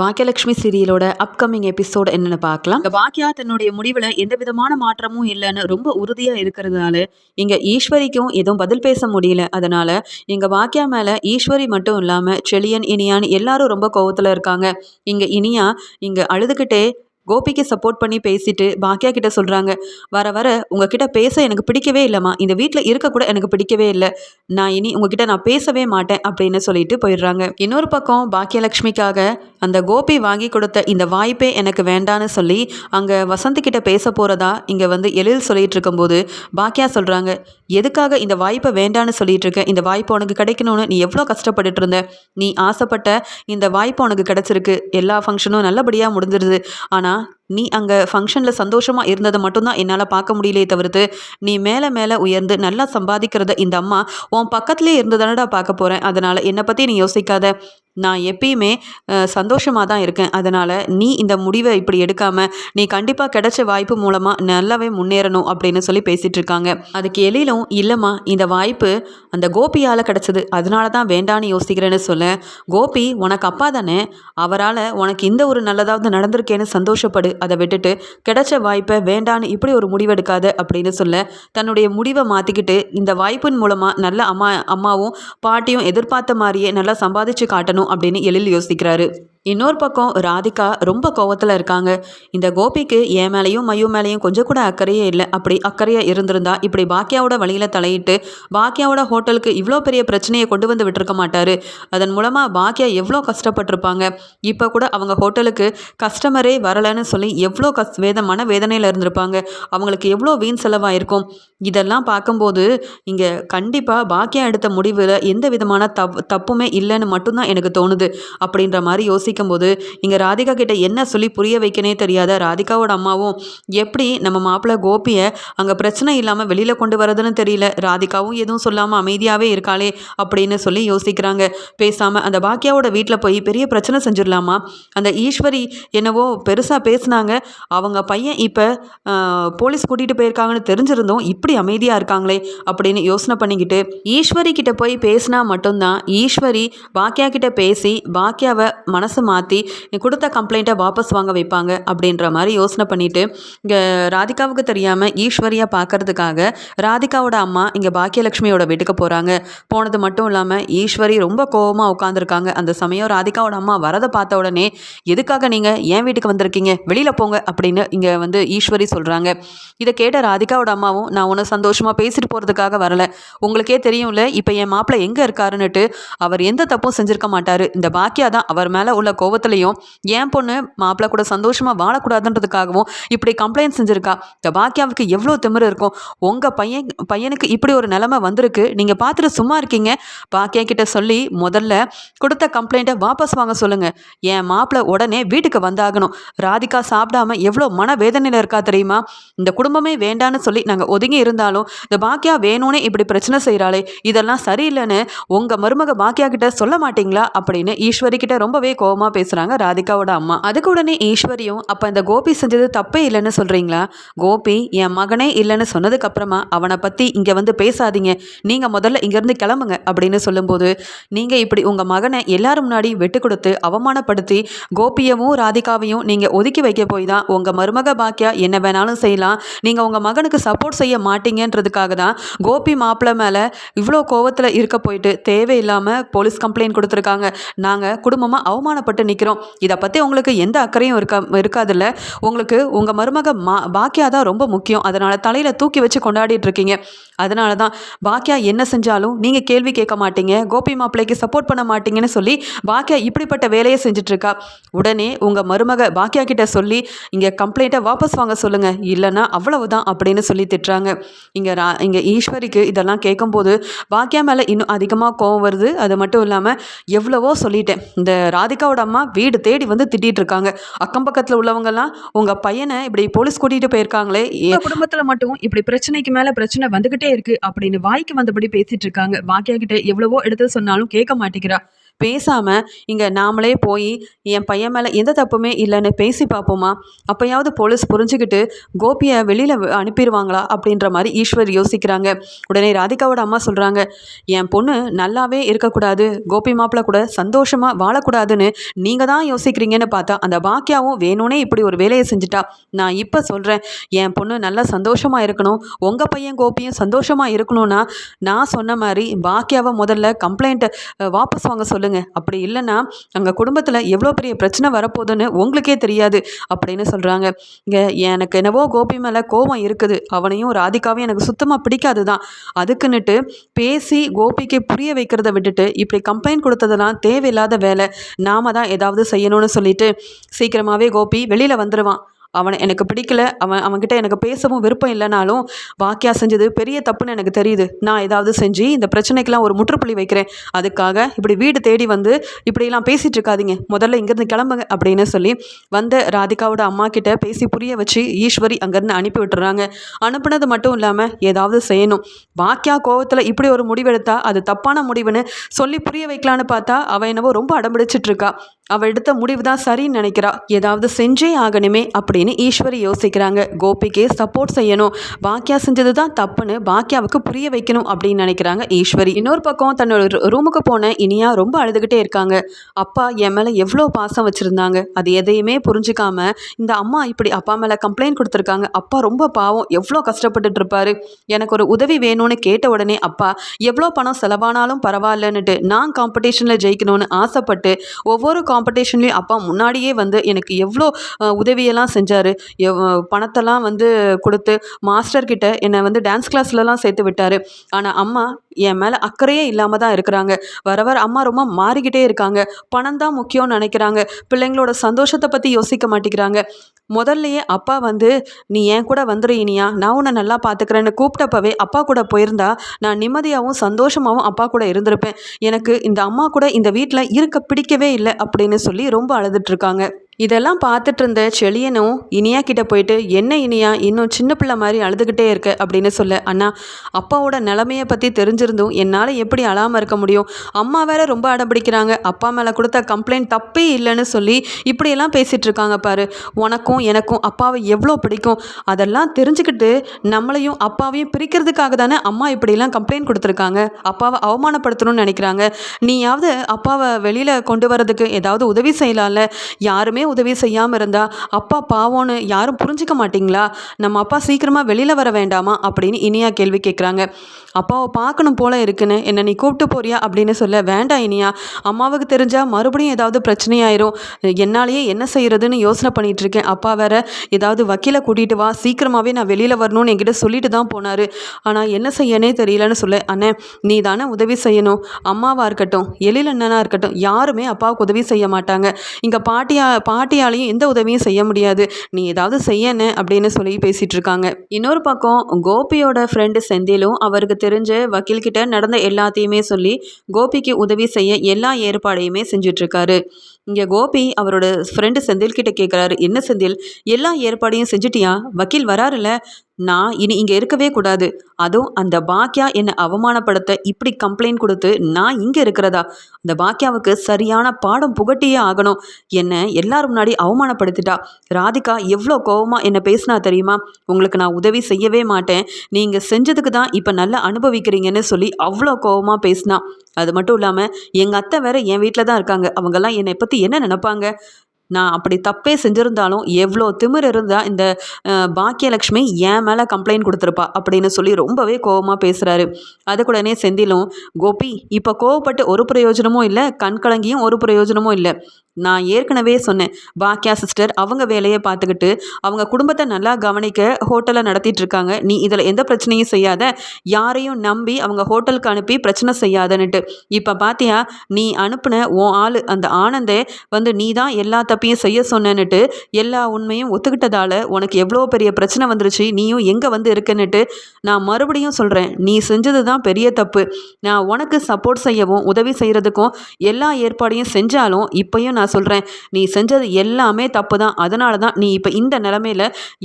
Baakiyalakshmi சீரியலோட upcoming episode என்னன்னு பார்க்கலாம். இந்த பாக்கியா தன்னுடைய முடிவில் எந்த விதமான மாற்றமும் இல்லைன்னு ரொம்ப உறுதியாக இருக்கிறதுனால இங்கே ஈஸ்வரிக்கும் எதுவும் பதில் பேச முடியல. அதனால இங்கே பாக்கியா மேலே ஈஸ்வரி மட்டும் இல்லாமல் செழியன் இனியான்னு எல்லாரும் ரொம்ப கோவத்தில் இருக்காங்க. இங்கே இனியா இங்கே அழுதுகிட்டே கோபிக்கு சப்போர்ட் பண்ணி பேசிட்டு பாக்கியா கிட்ட சொல்கிறாங்க வர வர உங்ககிட்ட பேச எனக்கு பிடிக்கவே இல்லைம்மா. இந்த வீட்டில் இருக்க கூட எனக்கு பிடிக்கவே இல்லை. நான் இனி உங்ககிட்ட நான் பேசவே மாட்டேன் அப்படின்னு சொல்லிட்டு போயிடுறாங்க. இன்னொரு பக்கம் பாக்கியலட்சுமிக்காக அந்த கோபி வாங்கி கொடுத்த இந்த வாய்ப்பே எனக்கு வேண்டான்னு சொல்லி அங்கே வசந்த் கிட்ட பேச போகிறதா இங்கே வந்து எழில் சொல்லிட்டு இருக்கும்போது பாக்கியா சொல்கிறாங்க எதுக்காக இந்த வாய்ப்பை வேண்டான்னு சொல்லிட்டு இருக்க இந்த வாய்ப்பு உனக்கு கிடைக்கணும்னு நீ எவ்வளோ கஷ்டப்பட்டுட்டு இருந்த நீ ஆசைப்பட்ட இந்த வாய்ப்பு உனக்கு கிடச்சிருக்கு. எல்லா ஃபங்க்ஷனும் நல்லபடியாக முடிஞ்சிருது. ஆனால் நீ அங்கே ஃபங்க்ஷனில் சந்தோஷமாக இருந்ததை மட்டும்தான் என்னால் பார்க்க முடியலையே தவிர்த்து நீ மேலே மேலே உயர்ந்து நல்லா சம்பாதிக்கிறத இந்த அம்மா உன் பக்கத்துலேயே இருந்து தானடா பார்க்க போகிறேன் அதனால் என்னை பற்றி நீ யோசிக்காத. நான் எப்பயுமே சந்தோஷமாக தான் இருக்கேன். அதனால் நீ இந்த முடிவை இப்படி எடுக்காமல் நீ கண்டிப்பாக கிடைச்ச வாய்ப்பு மூலமாக நல்லாவே முன்னேறணும் அப்படின்னு சொல்லி பேசிகிட்டு இருக்காங்க. அதுக்கு எழிலும் இல்லைம்மா இந்த வாய்ப்பு அந்த கோபியால் கிடச்சிது. அதனால தான் வேண்டான்னு யோசிக்கிறேன்னு சொல்ல கோபி உனக்கு அப்பா தானே? அவரால் உனக்கு இந்த ஒரு நல்லதாவது நடந்திருக்கேன்னு சந்தோஷப்படு. அதை விட்டுட்டு கிடைச்ச வாய்ப்பை வேண்டான்னு இப்படி ஒரு முடிவெடுக்காத அப்படின்னு சொல்ல தன்னுடைய முடிவை மாற்றிக்கிட்டு இந்த வாய்ப்பின் மூலமாக நல்ல அம்மா அம்மாவும் பாட்டியும் எதிர்பார்த்த மாதிரியே நல்லா சம்பாதிச்சு காட்டணும் அப்படின்னு எழில் யோசிக்கிறாரு. இன்னொரு பக்கம் ராதிகா ரொம்ப கோவத்தில் இருக்காங்க. இந்த கோபிக்கு என் மேலேயும் மையும் மேலேயும் கொஞ்சம் கூட அக்கறையே இல்லை. அப்படி அக்கறையாக இருந்திருந்தா இப்படி பாக்கியாவோட வழியில் தலையிட்டு பாக்கியாவோட ஹோட்டலுக்கு இவ்வளோ பெரிய பிரச்சனையை கொண்டு வந்து விட்டுருக்க மாட்டார். அதன் மூலமாக பாக்கியா எவ்வளோ கஷ்டப்பட்டிருப்பாங்க. இப்போ கூட அவங்க ஹோட்டலுக்கு கஸ்டமரே வரலைன்னு சொல்லி எவ்வளோ கஸ் வேத மன வேதனையில் இருந்திருப்பாங்க. அவங்களுக்கு எவ்வளோ வீண் செலவாயிருக்கும். இதெல்லாம் பார்க்கும்போது இங்கே கண்டிப்பாக பாக்கியா எடுத்த முடிவில் எந்த விதமான தப் தப்புமே இல்லைன்னு மட்டும்தான் எனக்கு தோணுது அப்படின்ற மாதிரி யோசிக்கும் போது இங்கே ராதிகா கிட்ட என்ன சொல்லி புரிய வைக்கனே தெரியாத ராதிகாவோட அம்மாவும் எப்படி நம்ம மாப்பிள்ளை கோபியை அங்கே பிரச்சனை இல்லாமல் வெளியில் கொண்டு வரதுன்னு தெரியல ராதிகாவும் எதுவும் சொல்லாமல் அமைதியாகவே இருக்காளே அப்படின்னு சொல்லி யோசிக்கிறாங்க. பேசாமல் அந்த பாக்கியாவோட வீட்டில் போய் பெரிய பிரச்சனை செஞ்சிடலாமா? அந்த ஈஸ்வரி என்னவோ பெருசாக பேசினாங்க அவங்க பையன் இப்போ போலீஸ் கூட்டிகிட்டு போயிருக்காங்கன்னு தெரிஞ்சிருந்தோம் இப்படி அமைதியாக இருக்காங்களே அப்படின்னு யோசனை பண்ணிக்கிட்டு ஈஸ்வரி கிட்ட போய் பேசினா மட்டும்தான் ஈஸ்வரி பாக்கியா கிட்ட பேசி பாக்கியாவை மனசு மாற்றி கொடுத்த கம்ப்ளைண்ட்டை வாபஸ் வாங்க வைப்பாங்க அப்படின்ற மாதிரி யோசனை பண்ணிவிட்டு இங்கே ராதிகாவுக்கு தெரியாமல் ஈஸ்வரியாக பார்க்கறதுக்காக ராதிகாவோட அம்மா இங்கே பாக்கியலட்சுமியோட வீட்டுக்கு போகிறாங்க போனது மட்டும் இல்லாமல் ஈஸ்வரி ரொம்ப கோபமாக உட்காந்துருக்காங்க அந்த சமயம் ராதிகாவோட அம்மா வரதை பார்த்த உடனே எதுக்காக நீங்கள் என் வீட்டுக்கு வந்திருக்கீங்க? வெளியில் போங்க அப்படின்னு இங்கே வந்து ஈஸ்வரி சொல்கிறாங்க இதை கேட்ட ராதிகாவோட அம்மாவும் நான் ஒன்று சந்தோஷமாக பேசிட்டு போகிறதுக்காக வரல. உங்களுக்கே தெரியும்ல இப்போ என் மாப்பிள்ளை எங்கே இருக்காருன்னுட்டு அவர் எந்த தப்பும் செஞ்சுருக்க மாட்டார். இந்த பாக்கியா தான் அவர் மேலே உள்ள கோவத்துலையும் என் பொண்ணு மாப்பிள்ளை கூட சந்தோஷமாக வாழக்கூடாதுன்றதுக்காகவும் இப்படி கம்ப்ளைண்ட் செஞ்சுருக்கா. இந்த பாக்கியாவுக்கு எவ்வளோ திமிரு இருக்கும். உங்கள் பையன் பையனுக்கு இப்படி ஒரு நிலைமை வந்திருக்கு. நீங்கள் பார்த்துட்டு சும்மா இருக்கீங்க. பாக்கியா கிட்ட சொல்லி முதல்ல கொடுத்த கம்ப்ளைண்ட்டை வாபஸ் வாங்க சொல்லுங்கள் என் மாப்பிள்ளை உடனே வீட்டுக்கு வந்தாகணும். ராதிகா சாப்பிடாம எவ்வளோ மன வேதனையில் இருக்கா தெரியுமா? இந்த குடும்பமே வேண்டான்னு சொல்லி நாங்கள் ஒதுங்கி இருந்தாலும் இந்த பாக்கியா வேணும்னே இப்படி பிரச்சனை செய்கிறாளே இதெல்லாம் சரியில்லைன்னு உங்கள் மருமக பாக்கியா கிட்ட சொல்ல மாட்டீங்களா? அப்படின்னு ஈஸ்வரி கிட்ட ரொம்பவே கோபமாக பேசுகிறாங்க ராதிகாவோட அம்மா. அதுக்கு உடனே ஈஸ்வரியும் அப்போ இந்த கோபி செஞ்சது தப்பே இல்லைன்னு சொல்கிறீங்களா கோபி என் மகனே இல்லைன்னு சொன்னதுக்கப்புறமா அவனை பற்றி இங்கே வந்து பேசாதீங்க நீங்கள் முதல்ல இங்கேருந்து கிளம்புங்க அப்படின்னு சொல்லும்போது நீங்கள் இப்படி உங்கள் மகனை எல்லாரும் முன்னாடி வெட்டு கொடுத்து அவமானப்படுத்தி கோபியவும் ராதிகாவையும் நீங்கள் ஒதுக்கி வைக்க போய் தான் உங்கள் மருமக பாக்கியா என்ன வேணாலும் செய்யலாம் நீங்கள் உங்கள் மகனுக்கு சப்போர்ட் செய்ய மாட்டீங்கன்றதுக்காக தான் கோபி மாப்பிள்ளை மேலே இவ்வளோ கோவத்தில் இருக்க போயிட்டு தேவையில்லாமல் போலீஸ் கம்ப்ளைண்ட் கொடுத்துருக்காங்க. நாங்கள் குடும்பமாக அவமானப்பட்டு நிற்கிறோம் இதை பற்றி உங்களுக்கு எந்த அக்கறையும் இருக்கா இருக்காதுல்ல. உங்களுக்கு உங்கள் மருமக மா பாக்கியா தான் ரொம்ப முக்கியம். அதனால் தலையில் தூக்கி வச்சு கொண்டாடிட்டு இருக்கீங்க. அதனால தான் பாக்கியா என்ன செஞ்சாலும் நீங்கள் கேள்வி கேட்க மாட்டீங்க. கோபி மாப்பிள்ளைக்கு சப்போர்ட் பண்ண மாட்டீங்கன்னு சொல்லி பாக்கியா இப்படிப்பட்ட வேலையை செஞ்சிட்ருக்கா உடனே உங்கள் மருமக பாக்கியா கிட்ட சொல்லி இங்கே கம்ப்ளைண்ட்டை வாபஸ் வாங்க சொல்லுங்கள் இல்லைன்னா அவ்வளவுதான் அப்படின்னு சொல்லி திட்டுறாங்க. இங்கே ரா இங்கே ஈஸ்வரிக்கு இதெல்லாம் கேட்கும்போது பாக்கியா மேலே இன்னும் அதிகமாக கோவம் வருது. அது மட்டும் இல்லாமல் எவ்வளவோ சொல்லிட்டேன். இந்த ராதிகாவோட அம்மா வீடு தேடி வந்து திட்டிகிட்டு இருக்காங்க. அக்கம் பக்கத்தில் உள்ளவங்கெல்லாம் உங்கள் பையனை இப்படி போலீஸ் கூட்டிகிட்டு போயிருக்காங்களே. என் குடும்பத்தில் மட்டும் இப்படி பிரச்சனைக்கு மேலே பிரச்சனை வந்துக்கிட்டே இருக்கு அப்படின்னு வாய்க்கு வந்தபடி பேசிட்டு இருக்காங்க. பாக்கியா கிட்ட எவ்வளவோ எடுத்து சொன்னாலும் கேட்க மாட்டேங்கிறா. பேசாமல் இங்கே நாமளே போய் என் பையன் மேலே எந்த தப்புமே இல்லைன்னு பேசி பார்ப்போமா? அப்போயாவது போலீஸ் புரிஞ்சுக்கிட்டு கோபியை வெளியில் அனுப்பிடுவாங்களா அப்படின்ற மாதிரி ஈஸ்வர் யோசிக்கிறாங்க. உடனே ராதிகாவோட அம்மா சொல்கிறாங்க என் பொண்ணு நல்லாவே இருக்கக்கூடாது. கோபி மாப்பிள்ள கூட சந்தோஷமாக வாழக்கூடாதுன்னு நீங்கள் தான் யோசிக்கிறீங்கன்னு பார்த்தா அந்த பாக்கியாவும் வேணும்னே இப்படி ஒரு வேலையை செஞ்சுட்டா. நான் இப்போ சொல்கிறேன் என் பொண்ணு நல்லா சந்தோஷமாக இருக்கணும். உங்கள் பையன் கோபியும் சந்தோஷமாக இருக்கணும்னா நான் சொன்ன மாதிரி பாக்கியாவை முதல்ல கம்ப்ளைண்ட்டை வாபஸ் வாங்க சொல்லுங்கள் அப்படி இல்லைன்னா அங்கே குடும்பத்தில் எவ்வளோ பெரிய பிரச்சனை வரப்போகுதுன்னு உங்களுக்கே தெரியாது அப்படின்னு சொல்கிறாங்க இங்கே எனக்கு என்னவோ கோபி மேலே கோபம் இருக்குது. அவனையும் ராதிகாவையும் எனக்கு சுத்தமாக பிடிக்காது தான் அதுக்குன்னுட்டு பேசி கோபிக்கு புரிய வைக்கிறத விட்டுட்டு இப்படி கம்ப்ளைண்ட் கொடுத்ததெல்லாம் தேவையில்லாத வேலை. நாம தான் ஏதாவது செய்யணும்னு சொல்லிட்டு சீக்கிரமாகவே கோபி வெளியில் வந்துடுவான் அவனை எனக்கு பிடிக்கல. அவன் அவன்கிட்ட எனக்கு பேசவும் விருப்பம் இல்லைனாலும் வாக்கியா செஞ்சது பெரிய தப்புன்னு எனக்கு தெரியுது. நான் ஏதாவது செஞ்சு இந்த பிரச்சனைக்கெல்லாம் ஒரு முற்றுப்புள்ளி வைக்கிறேன். அதுக்காக இப்படி வீடு தேடி வந்து இப்படியெல்லாம் பேசிகிட்டு இருக்காதீங்க. முதல்ல இங்கேருந்து கிளம்புங்க அப்படின்னு சொல்லி வந்த ராதிகாவோட அம்மா கிட்ட பேசி புரிய வச்சு ஈஸ்வரி அங்கேருந்து அனுப்பி விட்டுறாங்க. அனுப்புனது மட்டும் இல்லாமல் ஏதாவது செய்யணும். வாக்கியா கோவத்தில் இப்படி ஒரு முடிவெடுத்தா அது தப்பான முடிவுன்னு சொல்லி புரிய வைக்கலான்னு பார்த்தா அவன் என்னவோ ரொம்ப அடம்பிடிச்சிட்டு இருக்கா. அவள் எடுத்த முடிவு தான் சரின்னு நினைக்கிறா. ஏதாவது செஞ்சே ஆகணுமே அப்படி அப்படின்னு ஈஸ்வரி யோசிக்கிறாங்க. கோபிக்கு சப்போர்ட் செய்யணும். பாக்கியா செஞ்சது தான் தப்புன்னு பாக்கியாவுக்கு புரிய வைக்கணும் அப்படின்னு நினைக்கிறாங்க ஈஸ்வரி. இன்னொரு பக்கம் தன்னோட ரூமுக்கு போன இனியா ரொம்ப அழுதுகிட்டே இருக்காங்க. அப்பா என் மேலே எவ்வளோ பாசம் வச்சுருந்தாங்க. அது எதையுமே புரிஞ்சுக்காம இந்த அம்மா இப்படி அப்பா மேலே கம்ப்ளைண்ட் கொடுத்துருக்காங்க. அப்பா ரொம்ப பாவம். எவ்வளோ கஷ்டப்பட்டுட்டு இருப்பாரு. எனக்கு ஒரு உதவி வேணும்னு கேட்ட உடனே அப்பா எவ்வளோ பணம் செலவானாலும் பரவாயில்லன்னுட்டு நான் காம்படிஷனில் ஜெயிக்கணும்னு ஆசைப்பட்டு ஒவ்வொரு காம்படிஷன்லேயும் அப்பா முன்னாடியே வந்து எனக்கு எவ்வளோ உதவியெல்லாம் செஞ்சு செஞ்சார். எவ் பணத்தெல்லாம் வந்து கொடுத்து மாஸ்டர்கிட்ட என்னை வந்து டான்ஸ் கிளாஸ்லலாம் சேர்த்து விட்டார். ஆனால் அம்மா என் மேலே அக்கறையே இல்லாமல் தான் இருக்கிறாங்க. வர வர அம்மா ரொம்ப மாறிக்கிட்டே இருக்காங்க. பணம் தான் முக்கியம்னு நினைக்கிறாங்க. பிள்ளைங்களோட சந்தோஷத்தை பற்றி யோசிக்க மாட்டேங்கிறாங்க. முதல்லையே அப்பா வந்து நீ என் கூட வந்துடு இனியா. நான் உன்னை நல்லா பார்த்துக்கிறேன்னு கூப்பிட்டப்பவே அப்பா கூட போயிருந்தா நான் நிம்மதியாகவும் சந்தோஷமாகவும் அப்பா கூட இருந்திருப்பேன். எனக்கு இந்த அம்மா கூட இந்த வீட்டில் இருக்க பிடிக்கவே இல்லை. அப்படின்னு சொல்லி ரொம்ப அழுதுட்ருக்காங்க இதெல்லாம் பார்த்துட்டு இருந்த செழியனும் இனியா கிட்ட போயிட்டு என்ன இனியா இன்னும் சின்ன பிள்ளை மாதிரி அழுதுகிட்டே இருக்க? அப்படின்னு சொல்ல அண்ணா அப்பாவோட நிலமையை பற்றி தெரிஞ்சிருந்தும் என்னால் எப்படி அழாமல் இருக்க முடியும்? அம்மா வேற ரொம்ப அடம்பிடிக்கிறாங்க அப்பா மேலே கொடுத்த கம்ப்ளைண்ட் தப்பே இல்லைன்னு சொல்லி இப்படியெல்லாம் பேசிகிட்டு இருக்காங்க பாரு. உனக்கும் எனக்கும் அப்பாவை எவ்வளோ பிடிக்கும்? அதெல்லாம் தெரிஞ்சுக்கிட்டு நம்மளையும் அப்பாவையும் பிரிக்கிறதுக்காக தானே அம்மா இப்படியெல்லாம் கம்ப்ளைண்ட் கொடுத்துருக்காங்க? அப்பாவை அவமானப்படுத்தணும்னு நினைக்கிறாங்க. நீயாவது அப்பாவை வெளியில் கொண்டு வரதுக்கு ஏதாவது உதவி செய்யலாம்ல? யாருமே உதவி செய்யாமல் இருந்தால் அப்பா பாவம்னு யாரும் புரிஞ்சிக்க மாட்டிங்களா? நம்ம அப்பா சீக்கிரமாக வெளியில் வர வேண்டாமா? அப்படின்னு இனியா கேள்வி கேட்குறாங்க அப்பாவை பார்க்கணும் போல இருக்குன்னு என்னை நீ கூப்பிட்டு போறியா? அப்படின்னு சொல்ல வேண்டாம் இனியா. அம்மாவுக்கு தெரிஞ்சால் மறுபடியும் ஏதாவது பிரச்சனையாயிரும். என்னாலேயே என்ன செய்யறதுன்னு யோசனை பண்ணிட்டு இருக்கேன். அப்பா வேற ஏதாவது வக்கீலை கூட்டிகிட்டு வா. சீக்கிரமாகவே நான் வெளியில் வரணும்னு என்கிட்ட சொல்லிட்டு தான் போனார். ஆனால் என்ன செய்யனே தெரியலன்னு சொல்ல அண்ணே நீ தானே உதவி செய்யணும். அம்மாவாக இருக்கட்டும் எழில் அண்ணனாக இருக்கட்டும் யாருமே அப்பாவுக்கு உதவி செய்ய மாட்டாங்க. இங்கே பாட்டியா பாட்டியாலையும் எந்த உதவியும் செய்ய முடியாது. நீ ஏதாவது செய்யணும் அப்படின்னு சொல்லி பேசிகிட்டு இருக்காங்க இன்னொரு பக்கம் கோபியோட ஃப்ரெண்டு செந்திலும் அவருக்கு தெரிஞ்ச வக்கீல்கிட்ட நடந்த எல்லாத்தையுமே சொல்லி கோபிக்கு உதவி செய்ய எல்லா ஏற்பாடையுமே செஞ்சிட்ருக்காரு இங்கே கோபி அவரோட ஃப்ரெண்டு செந்தில் கிட்ட கேட்குறாரு என்ன செந்தில்? எல்லா ஏற்பாடையும் செஞ்சுட்டியா? வக்கீல் வராருல்ல நான் இனி இங்கே இருக்கவே கூடாது. அதுவும் அந்த பாக்கியா என்னை அவமானப்படுத்த இப்படி கம்ப்ளைண்ட் கொடுத்து நான் இங்கே இருக்கிறதா? அந்த பாக்கியாவுக்கு சரியான பாடம் புகட்டியே ஆகணும். என்னை எல்லாரும் முன்னாடி அவமானப்படுத்திட்டா? ராதிகா எவ்வளோ கோபமாக என்னை பேசினா தெரியுமா? உங்களுக்கு நான் உதவி செய்யவே மாட்டேன். நீங்கள் செஞ்சதுக்கு தான் இப்போ நல்லா அனுபவிக்கிறீங்கன்னு சொல்லி அவ்வளோ கோபமாக பேசினா. அது மட்டும் இல்லாமல் எங்கள் அத்தை வேற என் வீட்டில் தான் இருக்காங்க. அவங்கெல்லாம் என்னை பற்றி என்ன நினப்பாங்க? நான் அப்படி தப்பே செஞ்சுருந்தாலும் எவ்வளோ திமிர் இருந்தால் இந்த பாக்கியலக்ஷ்மி என் மேலே கம்ப்ளைண்ட் கொடுத்துருப்பா அப்படின்னு சொல்லி ரொம்பவே கோபமாக பேசுகிறாரு அதுக்கூடனே செந்திலும் கோபி இப்போ கோவப்பட்டு ஒரு பிரயோஜனமும் இல்லை கண்கலங்கியும் ஒரு பிரயோஜனமும் இல்லை. நான் ஏற்கனவே சொன்னேன். பாக்கியா சிஸ்டர் அவங்க வேலையை பார்த்துக்கிட்டு அவங்க குடும்பத்தை நல்லா கவனிக்க ஹோட்டலை நடத்திட்டு இருக்காங்க நீ இதில் எந்த பிரச்சனையும் செய்யாத. யாரையும் நம்பி அவங்க ஹோட்டலுக்கு அனுப்பி பிரச்சனை செய்யாதன்னுட்டு. இப்போ பார்த்தியா நீ அனுப்புன உன் ஆள் அந்த ஆனந்தே வந்து நீ தான் எல்லா தப்பையும் செய்ய சொன்னேன்னுட்டு எல்லா உண்மையும் ஒத்துக்கிட்டதால உனக்கு எவ்வளோ பெரிய பிரச்சனை வந்துருச்சு நீயும் எங்கே வந்து இருக்குன்னுட்டு நான் மறுபடியும் சொல்கிறேன் நீ செஞ்சது தான் பெரிய தப்பு. நான் உனக்கு சப்போர்ட் செய்யவும் உதவி செய்கிறதுக்கும் எல்லா ஏற்பாடையும் செஞ்சாலும் இப்போயும் நான் நான் சொல்கிறேன் நீ செஞ்சது எல்லாமே தப்பு தான் அதனால தான் நீ இப்போ இந்த நிலமையில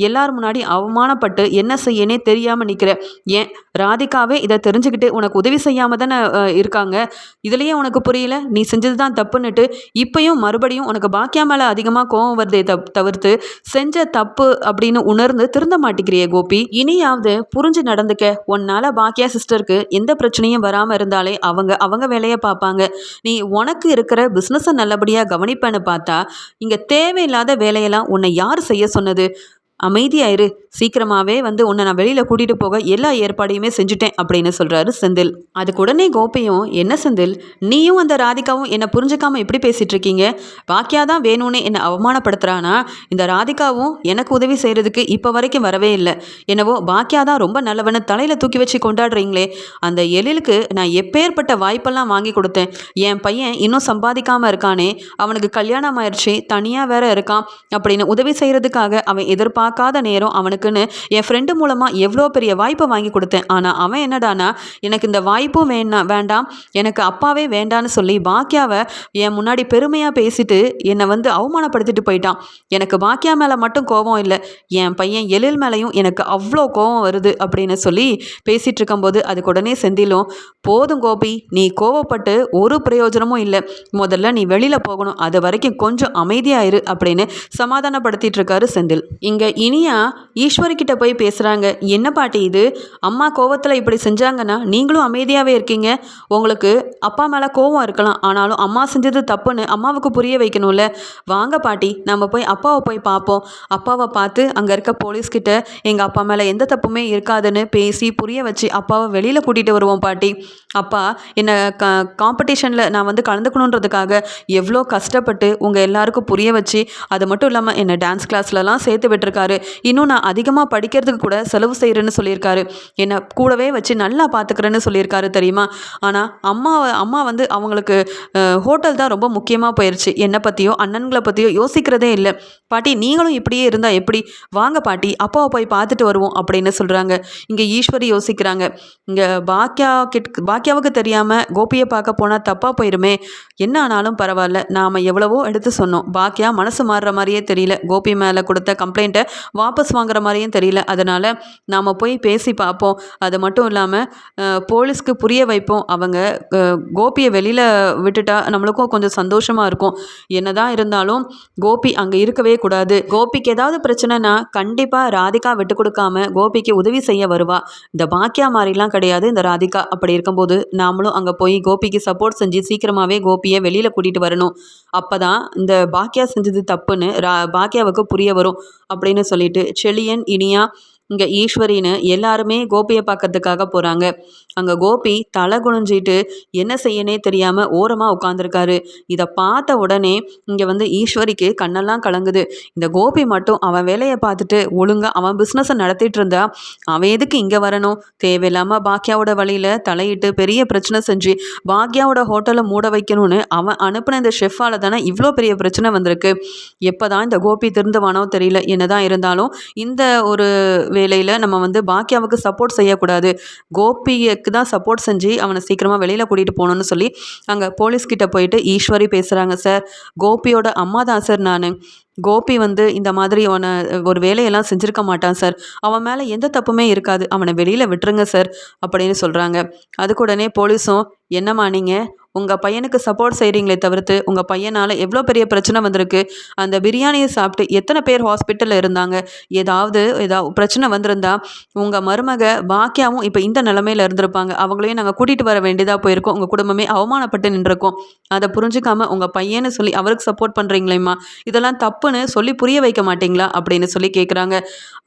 எல்லார் முன்னாடி அவமானப்பட்டு என்ன செய்யனே தெரியாமல் நிற்கிற ஏன்? ராதிகாவே இதை தெரிஞ்சுக்கிட்டு உனக்கு உதவி செய்யாமல் தானே இருக்காங்க. இதுலேயே உனக்கு புரியல? நீ செஞ்சது தான் தப்புன்னுட்டு இப்பையும் மறுபடியும் உனக்கு பாக்கியா மேலே அதிகமாக கோவம் வருதே தப் தவிர்த்து செஞ்ச தப்பு அப்படின்னு உணர்ந்து திருந்த மாட்டேங்கிறிய கோபி. இனியாவது புரிஞ்சு நடந்துக்க. உன்னால் பாக்கியா சிஸ்டருக்கு எந்த பிரச்சனையும் வராமல் இருந்தாலே அவங்க அவங்க வேலையை பார்ப்பாங்க. நீ உனக்கு இருக்கிற பிஸ்னஸை நல்லபடியாக பண்ண பார்த்தா இங்கே தேவையில்லாத வேலையெல்லாம் உன்னை யார் செய்ய சொன்னது? அமைதியாயிரு. சீக்கிரமாகவே வந்து உன்னை நான் வெளியில் கூட்டிகிட்டு போக எல்லா ஏற்பாடையுமே செஞ்சுட்டேன் அப்படின்னு சொல்கிறாரு செந்தில். அதுக்கு உடனே கோபியும் என்ன செந்தில்? நீயும் அந்த ராதிகாவும் என்னை புரிஞ்சுக்காம எப்படி பேசிகிட்டு இருக்கீங்க? பாக்கியா தான் வேணும்னு என்னை அவமானப்படுத்துகிறானா இந்த ராதிகாவும் எனக்கு உதவி செய்கிறதுக்கு இப்போ வரைக்கும் வரவே இல்லை. என்னவோ பாக்கியா தான் ரொம்ப நல்லவன்னு தலையில் தூக்கி வச்சு கொண்டாடுறீங்களே. அந்த எழிலுக்கு நான் எப்பேற்பட்ட வாய்ப்பெல்லாம் வாங்கி கொடுத்தேன். என் பையன் இன்னும் சம்பாதிக்காமல் இருக்கானே. அவனுக்கு கல்யாணம் ஆயிடுச்சு தனியாக வேற இருக்கான் அப்படின்னு உதவி செய்கிறதுக்காக அவன் எதிர்பார்க்காத நேரம் அவனுக்குன்னு என் ஃப்ரெண்டு மூலமாக எவ்வளோ பெரிய வாய்ப்பை வாங்கி கொடுத்தேன். ஆனால் அவன் என்னடானா எனக்கு இந்த வாய்ப்பும் வேணாம் வேண்டாம். எனக்கு அப்பாவே வேண்டான்னு சொல்லி பாக்கியாவை என் முன்னாடி பெருமையாக பேசிட்டு என்னை வந்து அவமானப்படுத்திட்டு போயிட்டான். எனக்கு பாக்கியா மேலே மட்டும் கோபம் இல்லை. என் பையன் எழில் மேலேயும் எனக்கு அவ்வளோ கோபம் வருது அப்படின்னு சொல்லி பேசிகிட்டு இருக்கும்போது அதுக்கு உடனே செந்திலும் போதும் கோபி நீ கோவப்பட்டு ஒரு பிரயோஜனமும் இல்லை. முதல்ல நீ வெளியில் போகணும். அது வரைக்கும் கொஞ்சம் அமைதியாயிரு அப்படின்னு சமாதானப்படுத்திட்டு இருக்காரு செந்தில். இங்கே இனியா ஈஸ்வரி கிட்ட போய் பேசுகிறாங்க என்ன பாட்டி இது? அம்மா கோவத்தில் இப்படி செஞ்சாங்கன்னா நீங்களும் அமைதியாகவே இருக்கீங்க. உங்களுக்கு அப்பா மேலே கோவம் இருக்கலாம். ஆனாலும் அம்மா செஞ்சது தப்புன்னு அம்மாவுக்கு புரிய வைக்கணும்ல. வாங்க பாட்டி நம்ம போய் அப்பாவை போய் பார்ப்போம். அப்பாவை பார்த்து அங்கே இருக்க போலீஸ்கிட்ட எங்கள் அப்பா மேலே எந்த தப்புமே இருக்காதுன்னு பேசி புரிய வச்சு அப்பாவை வெளியில் கூட்டிகிட்டு வருவோம் பாட்டி. அப்பா என்னை க காம்படிஷனில் நான் வந்து கலந்துக்கணுன்றதுக்காக எவ்வளோ கஷ்டப்பட்டு உங்கள் எல்லாருக்கும் புரிய வச்சு அது மட்டும் இல்லாமல் என்னை டான்ஸ் கிளாஸ்லலாம் சேர்த்து விட்டுருக்காரு. இன்னும் நான் அதிகமாக படிக்கிறதுக்கு கூட செலவு செய்கிறேன்னு சொல்லியிருக்காரு. என்னை கூடவே வச்சு நல்லா பார்த்துக்கிறேன்னு சொல்லியிருக்காரு தெரியுமா? ஆனால் அம்மா அம்மா வந்து அவங்களுக்கு ஹோட்டல் தான் ரொம்ப முக்கியமாக போயிடுச்சு என்னை பற்றியோ அண்ணன்களை பற்றியோ யோசிக்கிறதே இல்லை. பாட்டி நீங்களும் இப்படியே இருந்தால் எப்படி? வாங்க பாட்டி அப்பாவை போய் பார்த்துட்டு வருவோம் அப்படின்னு சொல்கிறாங்க இங்கே ஈஸ்வரி யோசிக்கிறாங்க. இங்கே பாக்கியா கிட் பாக்கியாவுக்கு தெரியாமல் கோபியை பார்க்க போனால் தப்பாக போயிருமே. என்ன ஆனாலும் பரவாயில்ல. நாம் எவ்வளவோ எடுத்து சொன்னோம். பாக்கியா மனசு மாறுற மாதிரியே தெரியல. கோபி மேலே கொடுத்த கம்ப்ளைண்ட்டை வாபஸ் வாங்குற மாதிரியும் தெரியல. அதனால் நாம் போய் பேசி பார்ப்போம். அது மட்டும் இல்லாமல் போலீஸ்க்கு புரிய வைப்போம். அவங்க கோபியை வெளியில் விட்டுட்டா நம்மளுக்கும் கொஞ்சம் சந்தோஷமாக இருக்கும். என்னதான் இருந்தாலும் கோபி அங்கே இருக்கவே கூடாது. கோபிக்கு ஏதாவது பிரச்சனைனா கண்டிப்பாக ராதிகா விட்டு கொடுக்காம கோபிக்கு உதவி செய்ய வருவா. இந்த பாக்கியா மாதிரிலாம் கிடையாது இந்த ராதிகா. அப்படி இருக்கும்போது நாமளும் அங்கே போய் கோபிக்கு சப்போர்ட் செஞ்சு சீக்கிரமாகவே கோபியை வெளியில் கூட்டிகிட்டு வரணும். அப்போ தான் இந்த பாக்கியா செஞ்சது தப்புன்னு ரா பாக்கியாவுக்கு புரிய வரும். அப்படின்னு சொல்லிட்டு செழியன் இனியா இங்கே ஈஸ்வரின்னு எல்லாருமே கோபியை பார்க்கறதுக்காக போகிறாங்க அங்கே கோபி தலை குனிஞ்சிட்டு என்ன செய்யனே தெரியாமல் ஓரமாக உட்காந்துருக்காரு இதை பார்த்த உடனே இங்கே வந்து ஈஸ்வரிக்கு கண்ணெல்லாம் கலங்குது. இந்த கோபி மட்டும் அவன் வேலையை பார்த்துட்டு ஒழுங்காக அவன் பிஸ்னஸை நடத்திட்டு இருந்தா அவன் எதுக்கு இங்கே வரணும்? தேவையில்லாமல் பாக்யாவோட வழியில் தலையிட்டு பெரிய பிரச்சனை செஞ்சு பாக்யாவோட ஹோட்டலை மூட வைக்கணும்னு அவன் அனுப்பின இந்த ஷெஃபால் தானே இவ்வளோ பெரிய பிரச்சனை வந்திருக்கு. எப்போ தான் இந்த கோபி திருந்துவானோ தெரியல. என்னதான் இருந்தாலும் இந்த ஒரு வேலையில் நம்ம வந்து பாக்கியாவுக்கு சப்போர்ட் செய்யக்கூடாது. கோபிக்கு தான் சப்போர்ட் செஞ்சு அவனை சீக்கிரமாக வெளியில் கூட்டிகிட்டு போகணுன்னு சொல்லி அங்கே போலீஸ்கிட்ட போயிட்டு ஈஸ்வரி பேசுகிறாங்க சார் கோபியோட அம்மா தான் சார் நான். கோபி வந்து இந்த மாதிரி அவனை ஒரு வேலையெல்லாம் செஞ்சுருக்க மாட்டான் சார் அவன் மேலே எந்த தப்புமே இருக்காது. அவனை வெளியில் விட்டுருங்க சார் அப்படின்னு சொல்கிறாங்க அதுக்கு உடனே போலீஸும் என்னம்மா நீங்கள் உங்கள் பையனுக்கு சப்போர்ட் செய்கிறீங்களே தவிர்த்து உங்கள் பையனால் எவ்வளோ பெரிய பிரச்சனை வந்திருக்கு அந்த பிரியாணியை சாப்பிட்டு எத்தனை பேர் ஹாஸ்பிட்டலில் இருந்தாங்க ஏதாவது ஏதாவது பிரச்சனை வந்திருந்தா உங்கள் மருமக பாக்கியாவும் இப்போ இந்த நிலமையில இருந்திருப்பாங்க. அவங்களையும் நாங்கள் கூட்டிகிட்டு வர வேண்டியதாக போயிருக்கோம். உங்கள் குடும்பமே அவமானப்பட்டு நின்றுருக்கோம். அதை புரிஞ்சுக்காமல் உங்கள் பையன்னு சொல்லி அவருக்கு சப்போர்ட் பண்ணுறீங்களேம்மா இதெல்லாம் தப்புன்னு சொல்லி புரிய வைக்க மாட்டீங்களா அப்படின்னு சொல்லி கேட்குறாங்க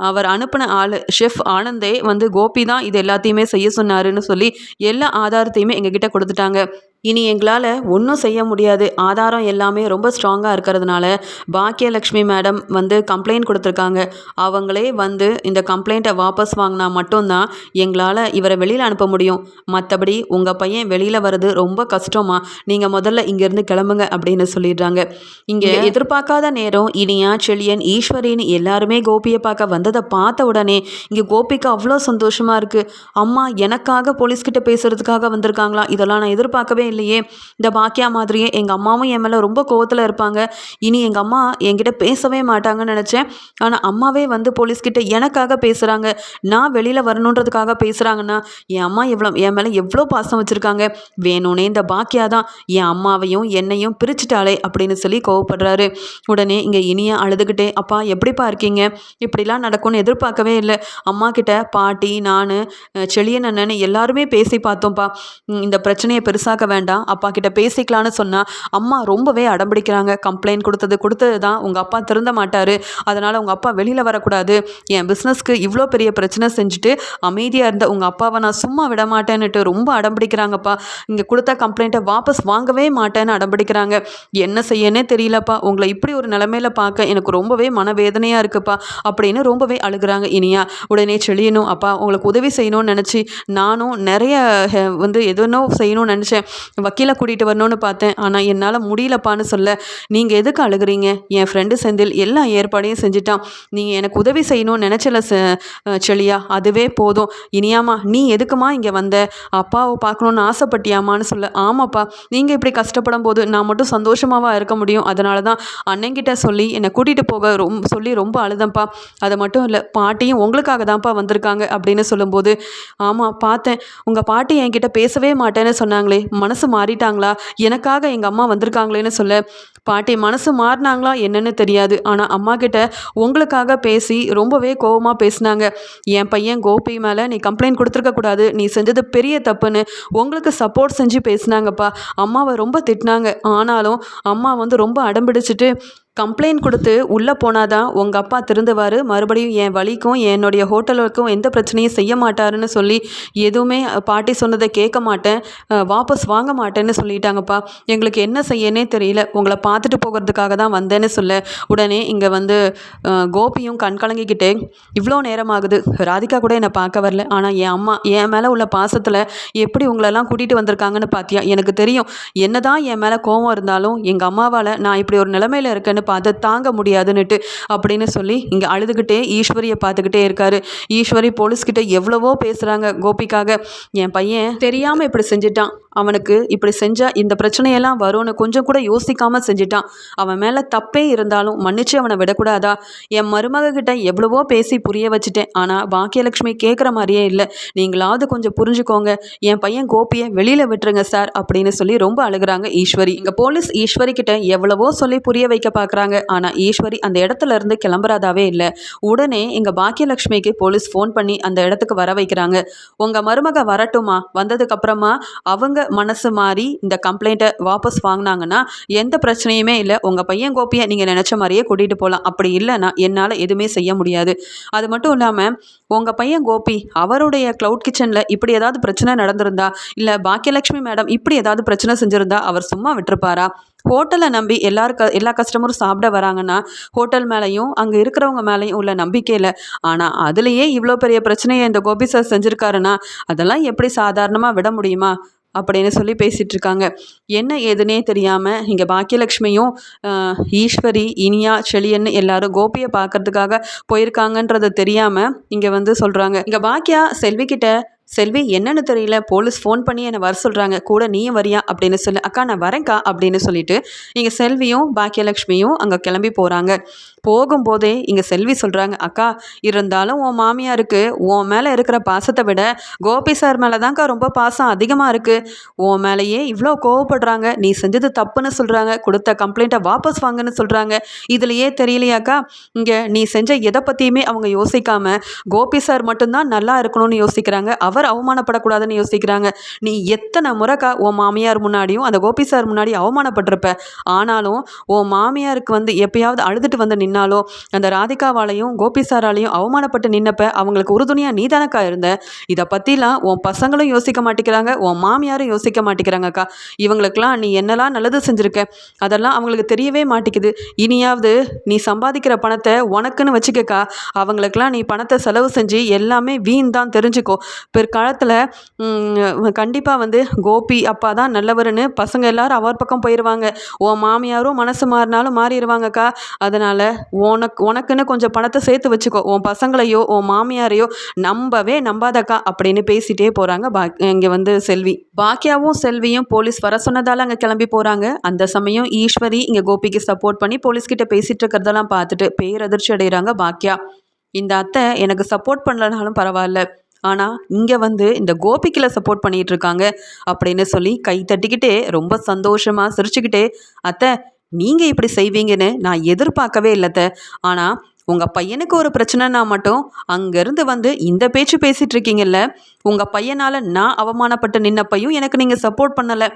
அவர் அனுப்பின ஆள் ஷெஃப் ஆனந்தே வந்து கோபி தான் இது எல்லாத்தையுமே செய்ய சொன்னாருன்னு சொல்லி எல்லா ஆதாரத்தையுமே எங்ககிட்ட கொடுத்துட்டாங்க. இனி எங்களால் ஒன்றும் செய்ய முடியாது. ஆதாரம் எல்லாமே ரொம்ப ஸ்ட்ராங்காக இருக்கிறதுனால பாக்கியலக்ஷ்மி மேடம் வந்து கம்ப்ளைண்ட் கொடுத்துருக்காங்க. அவங்களே வந்து இந்த கம்ப்ளைண்ட்டை வாபஸ் வாங்கினா மட்டும்தான் எங்களால் இவரை வெளியில் அனுப்ப முடியும். மற்றபடி உங்கள் பையன் வெளியில் வர்றது ரொம்ப கஷ்டமா. நீங்கள் முதல்ல இங்கேருந்து கிளம்புங்க அப்படின்னு சொல்லிடுறாங்க. இங்கே எதிர்பார்க்காத நேரம் இனியா செழியன் ஈஸ்வரின்னு எல்லாருமே கோபியை பார்க்க வந்ததை பார்த்த உடனே இங்கே கோபிக்கு அவ்வளோ சந்தோஷமாக இருக்குது அம்மா எனக்காக போலீஸ்கிட்ட பேசுகிறதுக்காக வந்திருக்காங்களா? இதெல்லாம் நான் எதிர்பார்க்கவே இல்லையே இந்த பாக்கியா மாதிரியே எங்கள் அம்மாவும் என் மேலே ரொம்ப கோவத்தில் இருப்பாங்க. இனி எங்கள் அம்மா என்கிட்ட பேசவே மாட்டாங்கன்னு நினச்சேன். ஆனால் அம்மாவே வந்து போலீஸ்கிட்ட எனக்காக பேசுகிறாங்க நான் வெளியில் வரணுன்றதுக்காக பேசுகிறாங்கன்னா என் அம்மா எவ்வளோ என் மேலே எவ்வளோ பாசம் வச்சுருக்காங்க. வேணும்னே இந்த பாக்கியா தான் என் அம்மாவையும் என்னையும் பிரிச்சுட்டாளே அப்படின்னு சொல்லி கோவப்படுறாரு. உடனே இங்கே இனிய அழுதுகிட்டே அப்பா எப்படிப்பா இருக்கீங்க? இப்படிலாம் நடக்கும்னு எதிர்பார்க்கவே இல்லை. அம்மா கிட்ட பாட்டி நான் செளியன் அண்ணன் எல்லாருமே பேசி பார்த்தோம்ப்பா. இந்த பிரச்சனையை பெருசாக்க வேண்டாம். அப்பா கிட்ட பேசிக்கலான்னு சொன்னால் அம்மா ரொம்பவே அடம்பிடிக்கிறாங்க. கம்ப்ளைண்ட் கொடுத்தது கொடுத்தது தான் உங்கள் அப்பா திருந்த மாட்டார். அதனால் உங்கள் அப்பா வெளியில் வரக்கூடாது. என் பிஸ்னஸ்க்கு இவ்வளோ பெரிய பிரச்சனை செஞ்சுட்டு அமைதியாக இருந்த உங்கள் அப்பாவை நான் சும்மா விட மாட்டேன்னுட்டு ரொம்ப அடம்பிடிக்கிறாங்கப்பா. இங்கே கொடுத்த கம்ப்ளைண்ட்டை வாபஸ் வாங்கவே மாட்டேன்னு அடம்பிடிக்கிறாங்க. என்ன செய்யனே தெரியலப்பா. உங்களை இப்படி ஒரு நிலமையில பார்க்க எனக்கு ரொம்பவே மனவேதனையாக இருக்குப்பா. அப்படின்னு ரொம்பவே அழுகுறாங்க இனியா. உடனே செழியணும் அப்பா. உங்களுக்கு உதவி செய்யணும்னு நினச்சி நானும் நிறைய வந்து எதுனோ செய்யணும்னு நினச்சேன். வக்கீலை கூட்டிகிட்டு வரணும்னு பார்த்தேன். ஆனால் என்னால் முடியலப்பான்னு சொல்ல நீங்கள் எதுக்கு அழுகுறீங்க? என் ஃப்ரெண்டு செந்தில் எல்லா ஏற்பாடையும் செஞ்சுட்டான். நீங்கள் எனக்கு உதவி செய்யணும்னு நினச்சல செழியா? அதுவே போதும். இனியாமா நீ எதுக்குமா இங்கே வந்த? அப்பாவை பார்க்கணுன்னு ஆசைப்பட்டியாமான்னு சொல்ல ஆமாப்பா நீங்கள் இப்படி கஷ்டப்படும் போது நான் மட்டும் சந்தோஷமாவா இருக்க முடியும். அதனால தான் அண்ணங்கிட்ட சொல்லி என்னை கூட்டிகிட்டு போக ரொம்ப சொல்லி ரொம்ப அழுதம்ப்பா அது மட்டும் இல்லை பாட்டியும் உங்களுக்காக தான்ப்பா வந்திருக்காங்க அப்படின்னு சொல்லும்போது ஆமாம் பார்த்தேன். உங்கள் பாட்டி என்கிட்ட பேசவே மாட்டேன்னு சொன்னாங்களே மன மனசு மாறிட்டாங்களா? எனக்காக எங்கள் அம்மா வந்திருக்காங்களேன்னு சொல்ல பாட்டி மனசு மாறினாங்களா என்னன்னு தெரியாது. ஆனால் அம்மா கிட்ட உங்களுக்காக பேசி ரொம்பவே கோபமாக பேசினாங்க. என் பையன் கோபி மேலே நீ கம்ப்ளைண்ட் கொடுத்துருக்க கூடாது. நீ செஞ்சது பெரிய தப்புன்னு உங்களுக்கு சப்போர்ட் செஞ்சு பேசினாங்கப்பா. அம்மாவை ரொம்ப திட்டினாங்க. ஆனாலும் அம்மா வந்து ரொம்ப அடம்பிடிச்சிட்டு கம்ப்ளைண்ட் கொடுத்து உள்ளே போனால் தான் உங்கள் அப்பா திருந்துவார். மறுபடியும் என் வழிக்கும் என்னுடைய ஹோட்டலுக்கும் எந்த பிரச்சனையும் செய்ய மாட்டாருன்னு சொல்லி எதுவுமே பாட்டி சொன்னதை கேட்க மாட்டேன். வாபஸ் வாங்க மாட்டேன்னு சொல்லிட்டாங்கப்பா. எங்களுக்கு என்ன செய்யனே தெரியல. உங்களை பார்த்துட்டு போகிறதுக்காக தான் வந்தேன்னு சொல்ல. உடனே இங்கே வந்து கோபியும் கண் கலங்கிக்கிட்டே இவ்வளோ நேரம் ஆகுது ராதிகா கூட என்னை பார்க்க வரல. ஆனால் என் அம்மா என் மேலே உள்ள பாசத்தில் எப்படி உங்களெல்லாம் கூட்டிகிட்டு வந்திருக்காங்கன்னு பார்த்தியா எனக்கு தெரியும். என்ன தான் என் மேலே கோவம் இருந்தாலும் எங்கள் அம்மாவால் நான் இப்படி ஒரு நிலமையில் இருக்கேன்னு பார்த்து தாங்க முடியாதுன்னுட்டு அப்படின்னு சொல்லி இங்கே அழுதுகிட்டே ஈஸ்வரியை பார்த்துக்கிட்டே இருக்காரு. ஈஸ்வரி போலீஸ்கிட்ட எவ்வளவோ பேசுகிறாங்க கோபிக்காக என் பையன் தெரியாமல் இப்படி செஞ்சிட்டான். அவனுக்கு இப்படி செஞ்சால் இந்த பிரச்சனையெல்லாம் வரும்னு கொஞ்சம் கூட யோசிக்காமல் செஞ்சிட்டான். அவன் மேலே தப்பே இருந்தாலும் மன்னிச்சு அவனை விடக்கூடாதா? என் மருமக கிட்ட எவ்வளவோ பேசி புரிய வச்சுட்டேன். ஆனால் பாக்கியலட்சுமி கேட்குற மாதிரியே இல்லை. நீங்களாவது கொஞ்சம் புரிஞ்சுக்கோங்க. என் பையன் கோபியை வெளியில் விட்டுருங்க சார் அப்படின்னு சொல்லி ரொம்ப அழுகிறாங்க ஈஸ்வரி. இங்கே போலீஸ் ஈஸ்வரி கிட்ட எவ்வளவோ சொல்லி புரிய வைக்க பார்க்குறாங்க ஆனால் ஈஸ்வரி அந்த இடத்துல இருந்து கிளம்புறதாவே இல்லை. உடனே எங்கள் பாக்கியலட்சுமிக்கு போலீஸ் ஃபோன் பண்ணி அந்த இடத்துக்கு வர வைக்கிறாங்க. உங்கள் மருமக வரட்டுமா வந்ததுக்கப்புறமா அவங்க மனசு மாறி இந்த கம்ப்ளைண்ட்டை வாபஸ் வாங்கினாங்கன்னா எந்த பிரச்சனையுமே இல்லை. உங்கள் பையன் கோப்பியை நீங்கள் நினச்ச மாதிரியே கூட்டிகிட்டு போகலாம் அப்படி இல்லைன்னா என்னால் எதுவுமே செய்ய முடியாது. அது மட்டும் இல்லாமல் உங்கள் பையன் கோபி அவருடைய க்ளவுட் கிச்சனில் இப்படி ஏதாவது பிரச்சனை நடந்திருந்தா இல்லை பாக்கியலட்சுமி மேடம் இப்படி ஏதாவது பிரச்சனை செஞ்சுருந்தா அவர் சும்மா விட்டுருப்பாரா? ஹோட்டலை நம்பி எல்லாரும் க எல்லா கஸ்டமரும் சாப்பிட வராங்கன்னா ஹோட்டல் மேலேயும் அங்கே இருக்கிறவங்க மேலேயும் உள்ள நம்பிக்கையில் ஆனால் அதுலேயே இவ்வளோ பெரிய பிரச்சனையை இந்த கோபி சார் செஞ்சுருக்காருன்னா அதெல்லாம் எப்படி சாதாரணமாக விட முடியுமா? அப்படின்னு சொல்லி பேசிகிட்டு இருக்காங்க என்ன ஏதுனே தெரியாமல் இங்கே பாக்கியலக்ஷ்மியும் ஈஸ்வரி இனியா செழியன்னு எல்லாரும் கோபியை பார்க்கறதுக்காக போயிருக்காங்கன்றது தெரியாமல் இங்கே வந்து சொல்கிறாங்க இங்கே பாக்கியா செல்விக்கிட்ட செல்வி என்னன்னு தெரியல. போலீஸ் ஃபோன் பண்ணி என்னை வர சொல்கிறாங்க கூட நீயும் வரியா? அப்படின்னு சொல்லி அக்கா நான் வரேன்க்கா அப்படின்னு சொல்லிட்டு இங்கே செல்வியும் பாக்கியலக்ஷ்மியும் அங்கே கிளம்பி போகிறாங்க போகும்போதே இங்கே செல்வி சொல்கிறாங்க அக்கா இருந்தாலும் உன் மாமியாருக்கு உன் மேலே இருக்கிற பாசத்தை விட கோபி சார் மேலே தான்க்கா ரொம்ப பாசம் அதிகமாக இருக்குது உன் மேலேயே இவ்வளோ கோவப்படுறாங்க நீ செஞ்சது தப்புன்னு சொல்கிறாங்க கொடுத்த கம்ப்ளைண்ட்டை வாபஸ் வாங்கன்னு சொல்கிறாங்க இதுலையே தெரியலையாக்கா? இங்கே நீ செஞ்ச எதை பற்றியுமே அவங்க யோசிக்காமல் கோபி சார் மட்டும்தான் நல்லா இருக்கணும்னு யோசிக்கிறாங்க அவர் அவமானப்படக்கூடாதுன்னு யோசிக்கிறாங்க. நீ எத்தனை முறைக்கா உன் மாமியார் முன்னாடியும் அந்த கோபி சார் முன்னாடி அவமானப்பட்டிருப்ப? ஆனாலும் உன் மாமியாருக்கு வந்து எப்பயாவது அழுதுட்டு வந்து நின்று நின்னாலோ? அந்த ராதிகாவாலையும் கோபி சாராலையும் அவமானப்பட்டு நின்னப்ப அவங்களுக்கு உறுதுணையாக நீ தானக்கா இருந்த? இதை பற்றிலாம் உன் பசங்களும் யோசிக்க மாட்டேங்கிறாங்க உன் மாமியாரும் யோசிக்க மாட்டேங்கிறாங்கக்கா. இவங்களுக்கெல்லாம் நீ என்னெல்லாம் நல்லது செஞ்சுருக்க? அதெல்லாம் அவங்களுக்கு தெரியவே மாட்டேங்குது. இனியாவது நீ சம்பாதிக்கிற பணத்தை உனக்குன்னு வச்சுக்கக்கா. அவங்களுக்கெல்லாம் நீ பணத்தை செலவு செஞ்சு எல்லாமே வீண் தான் தெரிஞ்சுக்கோ. பிற்காலத்தில் கண்டிப்பாக வந்து கோபி அப்பா தான் நல்லவருன்னு பசங்க எல்லாரும் அவர் பக்கம் போயிடுவாங்க உன் மாமியாரும் மனசு மாறினாலும் மாறிடுவாங்கக்கா அதனால் உனக்கு உனக்குன்னு கொஞ்சம் பணத்தை சேர்த்து வச்சுக்கோ. உன் பசங்களையோ உன் மாமியாரையோ நம்பவே நம்பாதக்கா அப்படின்னு பேசிட்டே போகிறாங்க பா இங்கே வந்து செல்வி. பாக்கியாவும் செல்வியும் போலீஸ் வர சொன்னதால் அங்கே கிளம்பி போகிறாங்க அந்த சமயம் ஈஸ்வரி இங்கே கோபிக்கு சப்போர்ட் பண்ணி போலீஸ்கிட்ட பேசிகிட்டு இருக்கிறதெல்லாம் பார்த்துட்டு பேரதிர்ச்சி அடைகிறாங்க பாக்கியா இந்த அத்தை எனக்கு சப்போர்ட் பண்ணலனாலும் பரவாயில்ல. ஆனால் இங்கே வந்து இந்த கோபிக்கில் சப்போர்ட் பண்ணிகிட்டு இருக்காங்க அப்படின்னு சொல்லி கை தட்டிக்கிட்டே ரொம்ப சந்தோஷமாக சிரிச்சுக்கிட்டே அத்தை நீங்கள் இப்படி செய்வீங்கன்னு நான் எதிர்பார்க்கவே இல்லைத்த. ஆனால் உங்கள் பையனுக்கு ஒரு பிரச்சனைனா மட்டும் அங்கேருந்து வந்து இந்த பேச்சு பேசிகிட்டு இருக்கீங்கல்ல உங்கள் பையனால் நான் அவமானப்பட்டு நின்னப்பையும் எனக்கு நீங்கள் சப்போர்ட் பண்ணலை.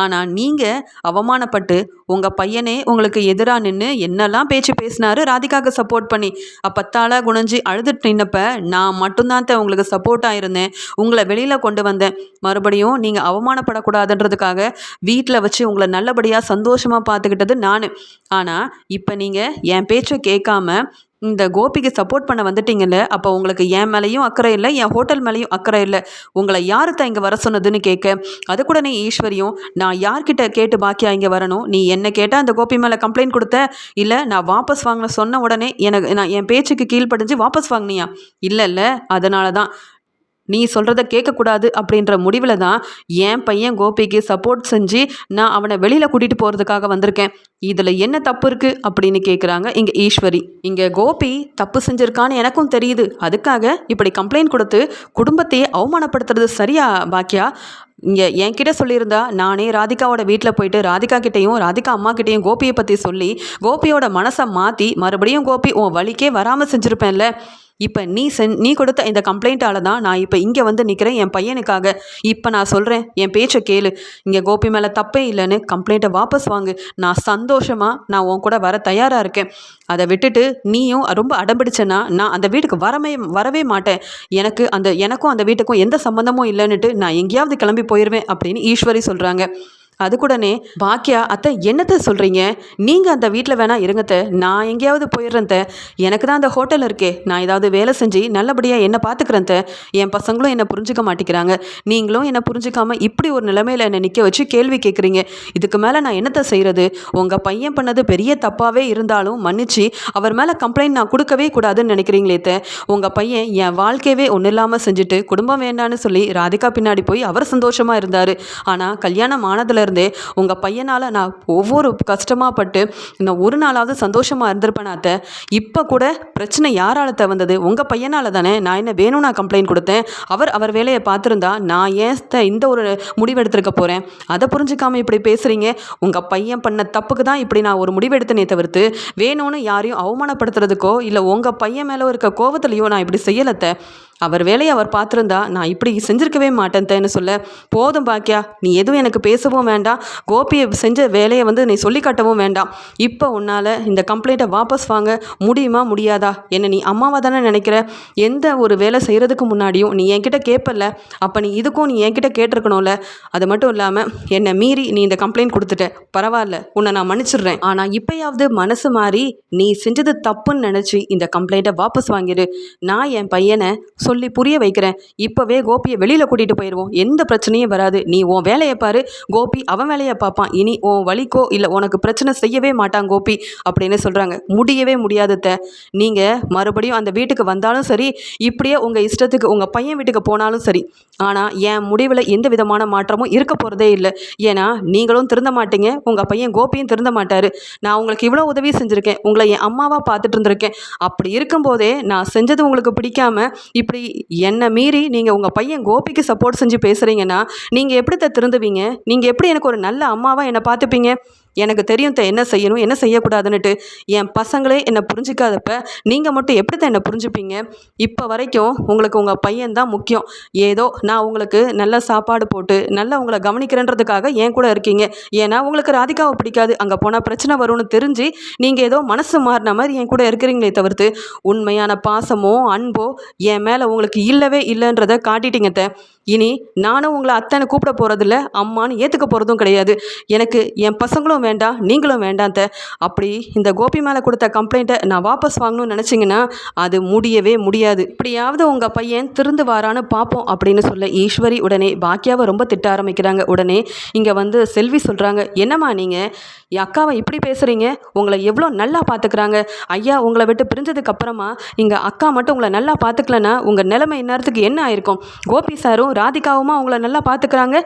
ஆனால் நீங்கள் அவமானப்பட்டு உங்கள் பையனே உங்களுக்கு எதிராக நின்று என்னெல்லாம் பேச்சு பேசினாரு ராதிகாவுக்கு சப்போர்ட் பண்ணி. அப்பத்தால குணஞ்சி அழுதுட்டு நின்னப்ப நான் மட்டும்தான் தான் உங்களுக்கு சப்போர்ட்டாக இருந்தேன் உங்களை வெளியில் கொண்டு வந்தேன். மறுபடியும் நீங்கள் அவமானப்படக்கூடாதுன்றதுக்காக வீட்டில் வச்சு உங்களை நல்லபடியாக சந்தோஷமாக பார்த்துக்கிட்டது நான். ஆனால் இப்போ நீங்கள் என் பேச்சை கேட்காம இந்த கோபிக்கு சப்போர்ட் பண்ண வந்துட்டீங்கல்ல அப்போ உங்களுக்கு என் மேலேயும் அக்கறை இல்லை என் ஹோட்டல் மேலேயும் அக்கறை இல்லை. உங்களை யார் தான் இங்கே வர சொன்னதுன்னு கேட்க அது கூட நீ ஈஸ்வரியும் நான் யார்கிட்ட கேட்டு பாக்கியா இங்கே வரணும்? நீ என்ன கேட்டால் அந்த கோபி மேலே கம்ப்ளைண்ட் கொடுத்த? இல்லை நான் வாபஸ் வாங்கின சொன்ன உடனே எனக்கு நான் என் பேச்சுக்கு கீழ்ப்படிஞ்சு வாபஸ் வாங்கினியா? இல்லை இல்லை அதனால தான் நீ சொல்கிறத கேட்கக்கூடாது அப்படின்ற முடிவில் தான் என் பையன் கோபிக்கு சப்போர்ட் செஞ்சு நான் அவனை வெளியில் கூட்டிகிட்டு போகிறதுக்காக வந்திருக்கேன். இதில் என்ன தப்பு இருக்குது அப்படின்னு கேட்குறாங்க இங்கே ஈஸ்வரி. இங்கே கோபி தப்பு செஞ்சுருக்கான்னு எனக்கும் தெரியுது. அதுக்காக இப்படி கம்ப்ளைண்ட் கொடுத்து குடும்பத்தையே அவமானப்படுத்துறது சரியா பாக்கியா? இங்கே என்கிட்ட சொல்லியிருந்தா நானே ராதிகாவோட வீட்டில் போயிட்டு ராதிகா கிட்டேயும் ராதிகா அம்மா கிட்டேயும் கோபியை பற்றி சொல்லி கோபியோட மனசை மாற்றி மறுபடியும் கோபி உன் வழிக்கே வராமல் செஞ்சுருப்பேன்ல. இப்போ நீ சென் நீ கொடுத்த இந்த கம்ப்ளைண்ட்டால் தான் நான் இப்போ இங்கே வந்து நிற்கிறேன் என் பையனுக்காக இப்போ நான் சொல்கிறேன் என் பேச்சை கேளு. இங்கே கோபி மேலே தப்பே இல்லைன்னு கம்ப்ளைண்ட்டை வாபஸ் வாங்கு. நான் சந்தோஷமாக நான் உன் கூட வர தயாராக இருக்கேன். அதை விட்டுட்டு நீயும் ரொம்ப அடம்பிடிச்சேன்னா நான் அந்த வீட்டுக்கு வரவே வரவே மாட்டேன். எனக்கு அந்த எனக்கும் அந்த வீட்டுக்கும் எந்த சம்மந்தமும் இல்லைன்னுட்டு நான் எங்கேயாவது கிளம்பி போயிடுவேன் அப்படின்னு ஈஸ்வரி சொல்கிறாங்க அதுக்கூடனே பாக்கியா அத்தை என்னத்தை சொல்கிறீங்க நீங்கள் அந்த வீட்டில் வேணா இருங்கத்த. நான் எங்கேயாவது போயிடுறேன் எனக்கு தான் அந்த ஹோட்டல் இருக்கே. நான் ஏதாவது வேலை செஞ்சு நல்லபடியாக என்ன பார்த்துக்கிறேன் என் பசங்களும் என்னை புரிஞ்சுக்க மாட்டேங்கிறாங்க. நீங்களும் என்னை புரிஞ்சுக்காம இப்படி ஒரு நிலைமையில் என்னை நிற்க வச்சு கேள்வி கேட்குறீங்க இதுக்கு மேலே நான் என்னத்தை செய்கிறது உங்கள் பையன் பண்ணது பெரிய தப்பாகவே இருந்தாலும் மன்னிச்சு அவர் மேலே கம்ப்ளைண்ட் நான் கொடுக்கவே கூடாதுன்னு நினைக்கிறீங்களே த உங்கள் பையன் என் வாழ்க்கையவே ஒன்றும் இல்லாமல் செஞ்சுட்டு குடும்பம் வேண்டான்னு சொல்லி ராதிகா பின்னாடி போய் அவர் சந்தோஷமாக இருந்தார். ஆனால் கல்யாணம் ஆனதில் இருந்தே உங்கள் பையனால் நான் ஒவ்வொரு கஷ்டமாக பட்டு நான் ஒரு நாளாவது சந்தோஷமாக இருந்திருப்பேன் அத்தை. இப்போ கூட பிரச்சனை யாரால வந்தது? உங்கள் பையனால் தானே நான் என்ன வேணும் நான் கம்ப்ளைண்ட் கொடுத்தேன். அவர் அவர் வேலையை பார்த்துருந்தா நான் ஏன் இந்த ஒரு முடிவு எடுத்திருக்க போகிறேன் அதை புரிஞ்சுக்காமல் இப்படி பேசுகிறீங்க உங்கள் பையன் பண்ண தப்புக்கு தான் இப்படி நான் ஒரு முடிவு எடுத்தனே தவிர்த்து வேணும்னு யாரையும் அவமானப்படுத்துறதுக்கோ இல்லை உங்கள் பையன் மேலே இருக்க கோவத்துலையோ நான் இப்படி செய்யலத்தை அவர் வேலையை அவர் பார்த்துருந்தா நான் இப்படி செஞ்சுருக்கவே மாட்டேன் சொல்ல போதும் பாக்கியா நீ எதுவும் எனக்கு பேசவும் வேண்டாம். கோபியை செஞ்ச வேலையை வந்து நீ சொல்லி காட்டவும் வேண்டாம். இப்போ உன்னால் இந்த கம்ப்ளைண்ட்டை வாபஸ் வாங்க முடியுமா முடியாதா? என்ன நீ அம்மாவாக தானே நினைக்கிற? எந்த ஒரு வேலை செய்கிறதுக்கு முன்னாடியும் நீ என்கிட்ட கேட்பல அப்போ நீ இதுக்கும் நீ என்கிட்ட கேட்டிருக்கணும்ல. அது மட்டும் இல்லாமல் என்னை மீறி நீ இந்த கம்ப்ளைண்ட் கொடுத்துட்ட. பரவாயில்ல உன்னை நான் மன்னிச்சிடுறேன். ஆனால் இப்போயாவது மனசு மாறி நீ செஞ்சது தப்புன்னு நினச்சி இந்த கம்ப்ளைண்ட்டை வாபஸ் வாங்கிடு. நான் என் பையனை சொல்லி புரிய வைக்கிறேன். இப்போவே கோபியை வெளியில் கூட்டிகிட்டு போயிடுவோம் எந்த பிரச்சனையும் வராது. நீ உன் வேலையை பாரு. கோபி அவன் வேலையை பார்ப்பான். இனி உன் வலிக்கோ இல்லை உனக்கு பிரச்சனை செய்யவே மாட்டான் கோபி அப்படின்னு சொல்கிறாங்க முடியவே முடியாதத நீங்கள் மறுபடியும் அந்த வீட்டுக்கு வந்தாலும் சரி இப்படியே உங்கள் இஷ்டத்துக்கு உங்கள் பையன் வீட்டுக்கு போனாலும் சரி ஆனால் என் முடிவில் எந்த விதமான மாற்றமும் இருக்க போகிறதே இல்லை. ஏன்னா நீங்களும் திருந்த மாட்டீங்க. உங்கள் பையன் கோபியும் திருந்த மாட்டார். நான் உங்களுக்கு இவ்வளோ உதவி செஞ்சுருக்கேன். உங்களை என் அம்மாவாக பார்த்துட்டு இருந்திருக்கேன். அப்படி இருக்கும்போதே நான் செஞ்சது உங்களுக்கு பிடிக்காம இப்படி அப்படி என்னை மீறி நீங்கள் உங்கள் பையன் கோபிக்கு சப்போர்ட் செஞ்சு பேசுகிறீங்கன்னா நீங்கள் எப்படி திருந்துவீங்க? நீங்கள் எப்படி எனக்கு ஒரு நல்ல அம்மாவாக என்னை பார்த்துப்பீங்க? எனக்கு தெரியும் என்ன செய்யணும் என்ன செய்யக்கூடாதுன்னுட்டு. என் பசங்களே என்னை புரிஞ்சிக்காதப்ப நீங்கள் மட்டும் எப்படி தான் என்னை புரிஞ்சுப்பீங்க? இப்போ வரைக்கும் உங்களுக்கு உங்கள் பையன் தான் முக்கியம். ஏதோ நான் உங்களுக்கு நல்ல சாப்பாடு போட்டு நல்லா உங்களை கவனிக்கிறேன்றதுக்காக என் கூட இருக்கீங்க? ஏன்னா உங்களுக்கு ராதிகாவை பிடிக்காது. அங்கே போனால் பிரச்சனை வரும்னு தெரிஞ்சு நீங்கள் ஏதோ மனசு மாறின மாதிரி என் கூட இருக்கிறீங்களே தவிர்த்து உண்மையான பாசமோ அன்போ என் மேலே உங்களுக்கு இல்லவே இல்லைன்றதை காட்டிட்டீங்க இனி நானும் உங்களை அத்தனை கூப்பிட போகிறதில்ல அம்மான்னு ஏற்றுக்க போகிறதும் கிடையாது. எனக்கு என் பசங்களும் வேண்டாம் நீங்களும் வேண்டாம் அப்படி இந்த கோபி மேலே கொடுத்த கம்ப்ளைண்ட்டை நான் வாபஸ் வாங்கணும்னு நினச்சிங்கன்னா அது முடியவே முடியாது. இப்படியாவது உங்கள் பையன் திருந்து வாரான்னு பார்ப்போம் அப்படின்னு சொல்ல ஈஸ்வரி உடனே பாக்கியாவை ரொம்ப திட்ட ஆரம்பிக்கிறாங்க. உடனே இங்கே வந்து செல்வி சொல்கிறாங்க என்னம்மா நீங்கள் என் அக்காவை இப்படி பேசுகிறீங்க உங்களை எவ்வளோ நல்லா பார்த்துக்கிறாங்க ஐயா உங்களை விட்டு பிரிஞ்சதுக்கு அப்புறமா இங்கே அக்கா மட்டும் உங்களை நல்லா பார்த்துக்கலன்னா உங்கள் நிலைமை இந்நேரத்துக்கு என்ன ஆயிருக்கும்? கோபி சாரும் ராதிகாவுமா உங்களை நல்லா பார்த்துக்கிறாங்க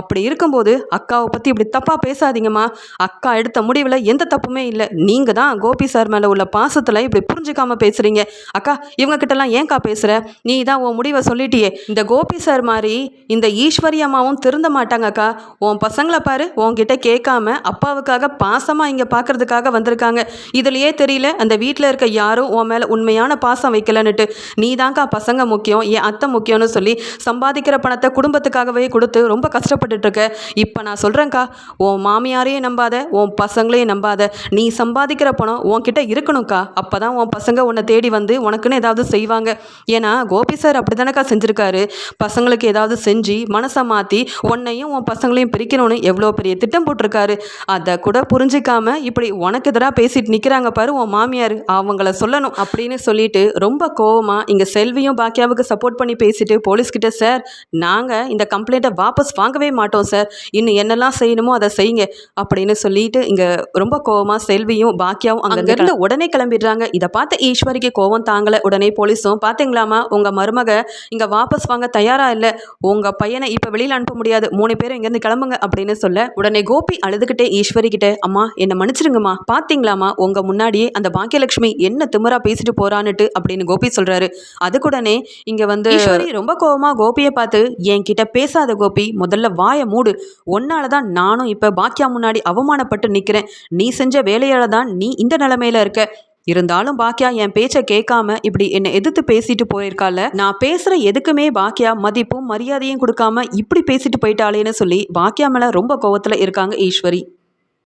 அப்படி இருக்கும்போது அக்காவை பற்றி இப்படி தப்பாக பேசாதீங்கம்மா. அக்கா எடுத்த முடிவில் எந்த தப்புமே இல்லை. நீங்கள் தான் கோபி சார் மேலே உள்ள பாசத்தில் இப்படி புரிஞ்சுக்காம பேசுகிறீங்க அக்கா இவங்க கிட்டலாம் ஏன்க்கா பேசுகிற நீ தான் உன் முடிவை சொல்லிட்டியே. இந்த கோபி சார் மாதிரி இந்த ஈஸ்வரி அம்மாவும் திருந்த மாட்டாங்க அக்கா. உன் பசங்களை பாரு உன்கிட்ட கேட்காம அப்பாவுக்காக பாசமாக இங்கே பார்க்கறதுக்காக வந்திருக்காங்க. இதுலையே தெரியல அந்த வீட்டில் இருக்க யாரும் உன் மேலே உண்மையான பாசம் வைக்கலன்னுட்டு. நீ தான்க்கா பசங்க முக்கியம் என் அத்தை முக்கியம்னு சொல்லி சம்பாதிக்கிற பணத்தை குடும்பத்துக்காகவே கொடுத்து ரொம்ப கஷ்டப்பட்டுட்ருக்க இப்போ நான் சொல்கிறேன்க்கா உன் மாமியாரையும் நம்பாத உன் பசங்களையும் நம்பாத. நீ சம்பாதிக்கிற பணம் உன்கிட்ட இருக்கணும்க்கா. அப்போ தான் உன் பசங்க உன்னை தேடி வந்து உனக்குன்னு ஏதாவது செய்வாங்க. ஏன்னா கோபி சார் அப்படி தானேக்கா செஞ்சுருக்காரு. பசங்களுக்கு ஏதாவது செஞ்சு மனசை மாற்றி உன்னையும் உன் பசங்களையும் பிரிக்கணும்னு எவ்வளோ பெரிய திட்டம் போட்டிருக்காரு. அதை கூட புரிஞ்சிக்காம இப்படி உனக்கு எதிராக பேசிட்டு நிற்கிறாங்க பாரு உன் மாமியார். அவங்கள சொல்லணும் அப்படின்னு சொல்லிட்டு ரொம்ப கோவமாக இங்கே செல்வியும் பாக்கியாவுக்கு சப்போர்ட் பண்ணி பேசிட்டு போலீஸ்கிட்ட சார் நாங்கள் இந்த கம்ப்ளைண்ட்டை வாபஸ் வாங்கவே மாட்டோம் சார். இன்னும் என்னெல்லாம் செய்யணுமோ அதை செய்யுங்க. அப்படின்னு சொல்லிட்டு இங்கே ரொம்ப கோவமாக செல்வியும் பாக்கியாவும் அங்கேருந்து உடனே கிளம்பிடுறாங்க. இதை பார்த்த ஈஸ்வரிக்கு கோவம் தாங்கலை. உடனே போலீஸும் பார்த்தீங்களாமா உங்கள் மருமக இங்கே வாபஸ் வாங்க தயாராக இல்லை. உங்கள் பையனை இப்போ வெளியில் அனுப்ப முடியாது. மூணு பேரும் இங்கேருந்து கிளம்புங்க அப்படின்னு சொல்ல உடனே கோபி அழுதுகிட்டே ஈஸ்வரி கிட்ட அம்மா என்னை மன்னிச்சிருங்கம்மா. பார்த்தீங்களாம்மா உங்கள் முன்னாடியே அந்த பாக்கியலட்சுமி என்ன திமிரா பேசிட்டு போறான்னுட்டு அப்படின்னு கோபி சொல்கிறாரு அதுக்குடனே இங்கே வந்து ரொம்ப கோவமா கோபியை பார்த்து என்கிட்ட பேசாத கோபி முதல்ல வாயை மூடு. உன்னால தான் நானும் இப்போ பாக்கியா முன்னாடி அவமானப்பட்டு நிற்கிறேன் நீ செஞ்ச வேலையால தான் நீ இந்த நிலமையில இருக்க. இருந்தாலும் பாக்கியா என் பேச்சை கேட்காம இப்படி என்னை எதிர்த்து பேசிட்டு போயிருக்கால நான் பேசுற எதுக்குமே பாக்கியா மதிப்பும் மரியாதையும் கொடுக்காம இப்படி பேசிட்டு போயிட்டாளேன்னு சொல்லி பாக்கியா மேல ரொம்ப கோவத்துல இருக்காங்க ஈஸ்வரி.